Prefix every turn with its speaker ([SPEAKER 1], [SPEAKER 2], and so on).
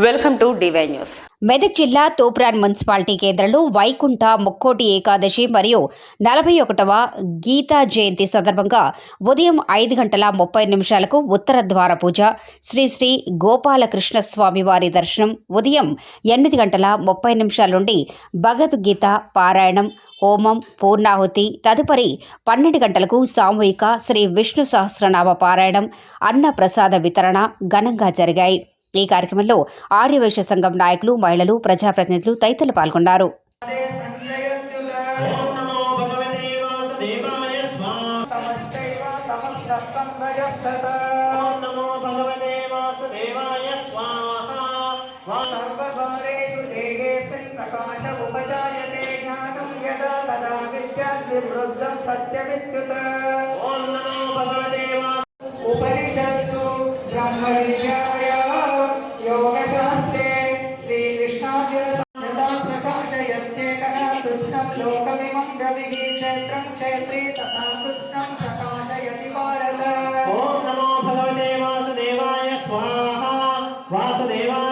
[SPEAKER 1] Welcome to DY news
[SPEAKER 2] Medak జిల్లా Toopran municipality కేంద్రంలో వైకుంఠ ముక్కోటి ఏకాదశి మరియు నలభై ఒకటవ గీతా జయంతి సందర్భంగా ఉదయం ఐదు గంటల ముప్పై నిమిషాలకు ఉత్తర ద్వార పూజ శ్రీ శ్రీ గోపాలకృష్ణ వారి దర్శనం ఉదయం ఎనిమిది గంటల ముప్పై నిమిషాల నుండి భగవద్గీత పారాయణం హోమం పూర్ణాహుతి తదుపరి పన్నెండు గంటలకు సామూహిక శ్రీ విష్ణు సహస్రనామ పారాయణం అన్న ప్రసాద వితరణ ఘనంగా జరిగాయి. ఈ కార్యక్రమంలో ఆర్యవైశ్య సంఘం నాయకులు మహిళలు ప్రజాప్రతినిధులు తదితరులు పాల్గొన్నారు.
[SPEAKER 3] ఓం నమో భగవతే कृष्णं
[SPEAKER 4] लोकमिमं द्रविणे क्षेत्रं क्षेत्रे तथा कृष्णं प्रकाशयति भारत ॐ नमो भगवते वासुदेवाय स्वाहा वासुदेवाय